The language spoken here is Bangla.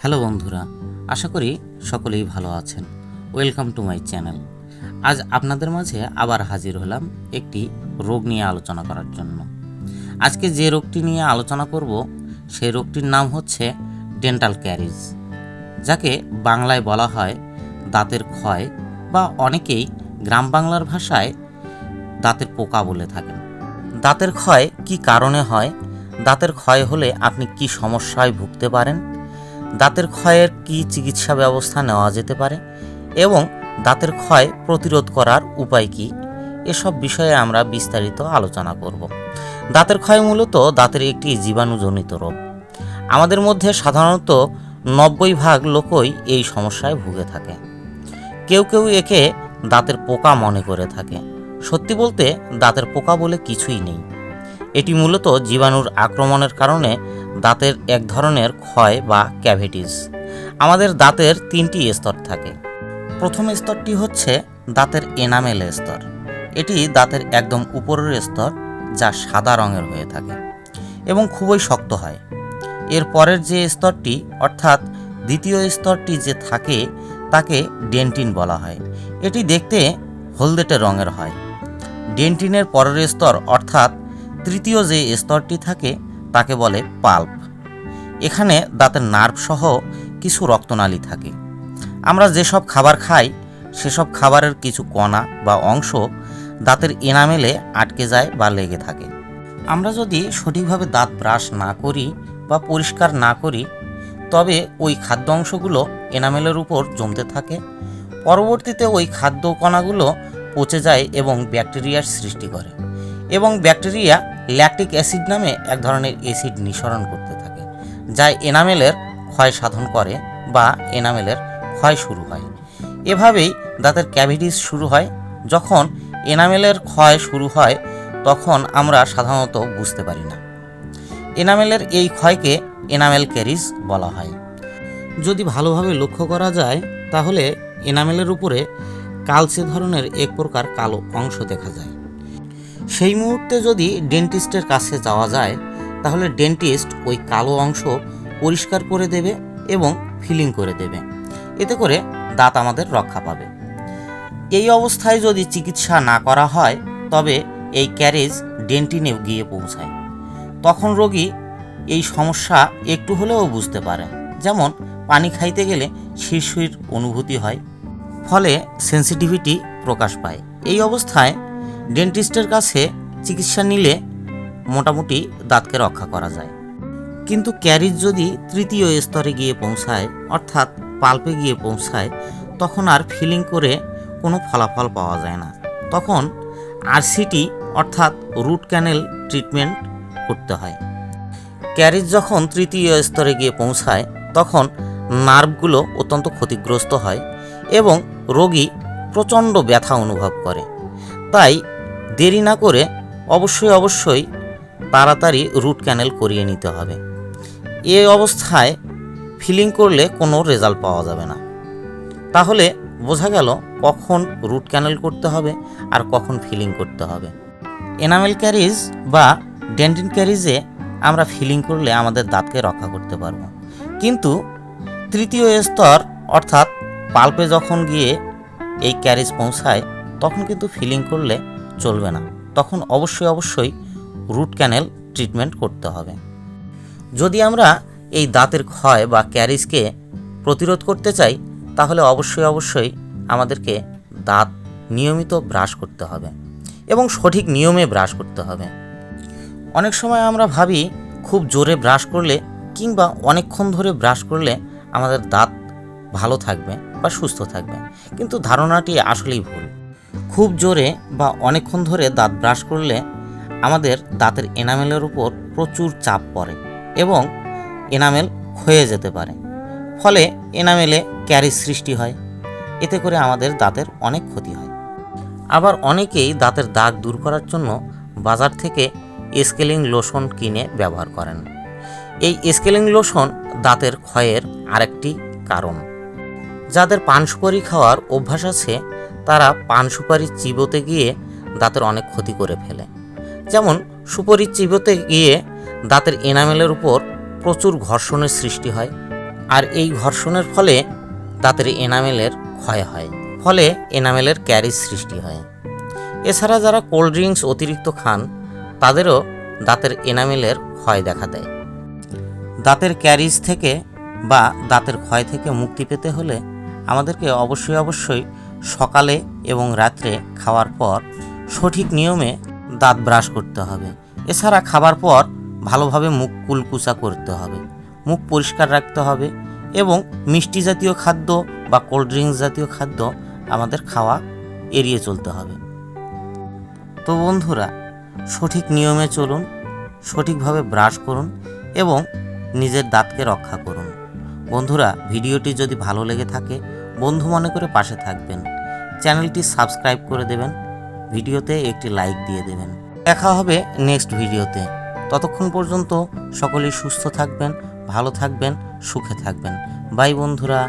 হ্যালো বন্ধুরা, আশা করি সকলেই ভালো আছেন। ওয়েলকাম টু মাই চ্যানেল আজ আপনাদের মাঝে আবার হাজির হলাম একটি রোগ নিয়ে আলোচনা করার জন্য। আজকে যে রোগটি নিয়ে আলোচনা করব, সেই রোগটির নাম হচ্ছে ডেন্টাল ক্যারিজ যাকে বাংলায় বলা হয় দাঁতের ক্ষয় বা অনেকেই গ্রাম বাংলার ভাষায় দাঁতের পোকা বলে থাকেন। দাঁতের ক্ষয় কি কারণে হয়? দাঁতের ক্ষয় হলে আপনি কি সমস্যায় ভুগতে পারেন? দাঁতের ক্ষয়ের কি চিকিৎসা ব্যবস্থা নেওয়া যেতে পারে এবং দাঁতের ক্ষয় প্রতিরোধ করার উপায় কি? এসব বিষয়ে আমরা বিস্তারিত আলোচনা করব। দাঁতের ক্ষয় মূলত দাঁতের একটি জীবাণুজনিত রোগ। আমাদের মধ্যে সাধারণত নব্বই ভাগ লোকই এই সমস্যায় ভুগে থাকে। কেউ কেউ একে দাঁতের পোকা মনে করে থাকে। সত্যি বলতে দাঁতের পোকা বলে কিছুই নেই। এটি মূলত জীবাণুর আক্রমণের কারণে দাঁতের এক ধরনের ক্ষয় বা ক্যাভিটিস। আমাদের দাঁতের তিনটি স্তর থাকে। প্রথম স্তরটি হচ্ছে দাঁতের এনামেল স্তর। এটি দাঁতের একদম উপরের স্তর যা সাদা রঙের হয়ে থাকে এবং খুবই শক্ত হয়। এর পরের যে স্তরটি, অর্থাৎ দ্বিতীয় স্তরটি যে থাকে, তাকে ডেন্টিন বলা হয়। এটি দেখতে হলদেটে রঙের হয়। ডেন্টিনের পরের স্তর, অর্থাৎ তৃতীয় যে স্তরটি থাকে, তাকে বলে পাল্প। এখানে দাঁতের নার্ভ সহ কিছু রক্তনালী থাকে। আমরা যেসব খাবার খাই সেসব খাবারের কিছু কণা বা অংশ দাঁতের এনামেলে আটকে যায় বা লেগে থাকে। আমরা যদি সঠিকভাবে দাঁত ব্রাশ না করি বা পরিষ্কার না করি, তবে ওই খাদ্য অংশগুলো এনামেলের উপর জমতে থাকে। পরবর্তীতে ওই খাদ্য কণাগুলো পচে যায় এবং ব্যাকটেরিয়ার সৃষ্টি করে। এবং ব্যাকটেরিয়া ল্যাকটিক অ্যাসিড নামে এক ধরনের অ্যাসিড নিঃসরণ করতে থাকে, যা এনামেলের ক্ষয় সাধন করে বা এনামেলের ক্ষয় শুরু হয়। এভাবেই দাঁতের ক্যাভিটিস শুরু হয়। যখন এনামেলের ক্ষয় শুরু হয়, তখন আমরা সাধারণত বুঝতে পারি না। এনামেলের এই ক্ষয়কে এনামেল ক্যারিজ বলা হয়। যদি ভালোভাবে লক্ষ্য করা যায়, তাহলে এনামেলের উপরে কালচে ধরনের এক প্রকার কালো অংশ দেখা যায়। সেই মুহূর্তে যদি ডেন্টিস্টের কাছে যাওয়া যায়, তাহলে ডেন্টিস্ট ওই কালো অংশ পরিষ্কার করে দেবে এবং ফিলিং করে দেবে। এতে করে দাঁত আমাদের রক্ষা পাবে। এই অবস্থায় যদি চিকিৎসা না করা হয়, তবে এই ক্যারেজ ডেন্টিনেও গিয়ে পৌঁছায়। তখন রোগী এই সমস্যা একটু হলেও বুঝতে পারে। যেমন, পানি খাইতে গেলে শিরশির অনুভূতি হয়, ফলে সেন্সিটিভিটি প্রকাশ পায়। এই অবস্থায় ডেন্টিস্টের কাছে চিকিৎসা নিলে মোটামুটি দাঁতকে রক্ষা করা যায়। কিন্তু ক্যারিজ যদি তৃতীয় স্তরে গিয়ে পৌঁছায়, অর্থাৎ পাল্পে গিয়ে পৌঁছায়, তখন আর ফিলিং করে কোনো ফলাফল পাওয়া যায় না। তখন আরসিটি, অর্থাৎ রুট ক্যানেল ট্রিটমেন্ট করতে হয়। ক্যারিজ যখন তৃতীয় স্তরে গিয়ে পৌঁছায়, তখন নার্ভগুলো অত্যন্ত ক্ষতিগ্রস্ত হয় এবং রোগী প্রচণ্ড ব্যথা অনুভব করে। তাই দেরি না করে অবশ্যই অবশ্যই তাড়াতাড়ি রুট ক্যানেল করিয়ে নিতে হবে। এ অবস্থায় ফিলিং করলে কোনো রেজাল্ট পাওয়া যাবে না। তাহলে বোঝা গেল কখন রুট ক্যানেল করতে হবে আর কখন ফিলিং করতে হবে। এনামেল ক্যারিজ বা ডেন্টিন ক্যারিজে আমরা ফিলিং করলে আমাদের দাঁতকে রক্ষা করতে পারব। কিন্তু তৃতীয় স্তর অর্থাৎ পাল্পে যখন গিয়ে এই ক্যারিজ পৌঁছায়, তখন কিন্তু ফিলিং করলে চলবে না। তখন অবশ্যই অবশ্যই রুট ক্যানেল ট্রিটমেন্ট করতে হবে। যদি আমরা এই দাঁতের ক্ষয় বা ক্যারিজকে প্রতিরোধ করতে চাই, তাহলে অবশ্যই অবশ্যই আমাদেরকে দাঁত নিয়মিত ব্রাশ করতে হবে এবং সঠিক নিয়মে ব্রাশ করতে হবে। অনেক সময় আমরা ভাবি, খুব জোরে ব্রাশ করলে কিংবা অনেকক্ষণ ধরে ব্রাশ করলে আমাদের দাঁত ভালো থাকবে বা সুস্থ থাকবে। কিন্তু ধারণাটি আসলেই ভুল। খুব জোরে বা অনেকক্ষণ ধরে দাঁত ব্রাশ করলে আমাদের দাঁতের এনামেলের উপর প্রচুর চাপ পড়ে এবং এনামেল ক্ষয়ে যেতে পারে। ফলে এনামেলে ক্যারিজ সৃষ্টি হয়। এতে করে আমাদের দাঁতের অনেক ক্ষতি হয়। আবার অনেকেই দাঁতের দাগ দূর করার জন্য বাজার থেকে স্কেলিং লোশন কিনে ব্যবহার করেন। এই স্কেলিং লোশন দাঁতের ক্ষয়ের আরেকটি কারণ। যাদের পান সুপারি খাওয়ার অভ্যাস আছে তারা পান সুপারি চিবোতে গিয়ে দাঁতের অনেক ক্ষতি করে ফেলে। যেমন সুপারি চিবোতে গিয়ে দাঁতের এনামেলের উপর প্রচুর ঘর্ষণের সৃষ্টি হয় আর এই ঘর্ষণের ফলে দাঁতের এনামেলের ক্ষয় হয়। ফলে এনামেলের ক্যারিজ সৃষ্টি হয়। এছাড়া যারা কোল্ড ড্রিঙ্কস অতিরিক্ত খান, তাদেরও দাঁতের এনামেলের ক্ষয় দেখা দেয়। দাঁতের ক্যারিজ থেকে বা দাঁতের ক্ষয় থেকে মুক্তি পেতে হলে আমাদেরকে অবশ্যই অবশ্যই সকালে এবং রাত্রে খাওয়ার পর সঠিক নিয়মে দাঁত ব্রাশ করতে হবে। এছাড়া খাবার পর ভালোভাবে মুখ কুলকুচা করতে হবে। মুখ পরিষ্কার রাখতে হবে এবং মিষ্টি জাতীয় খাদ্য বা কোল্ড ড্রিঙ্কস জাতীয় খাদ্য আমাদের খাওয়া এড়িয়ে চলতে হবে। তো বন্ধুরা, সঠিক নিয়মে চলুন, সঠিকভাবে ব্রাশ করুন এবং নিজের দাঁতকে রক্ষা করুন। বন্ধুরা, ভিডিওটি যদি ভালো লেগে থাকে, বন্ধু মনে করে পাশে থাকবেন। চ্যানেলটি সাবস্ক্রাইব করে দেবেন, ভিডিওতে একটি লাইক দিয়ে দেবেন। দেখা হবে নেক্সট ভিডিওতে। ততক্ষণ পর্যন্ত সকলেই সুস্থ থাকবেন, ভালো থাকবেন, সুখে থাকবেন। বাই বন্ধুরা।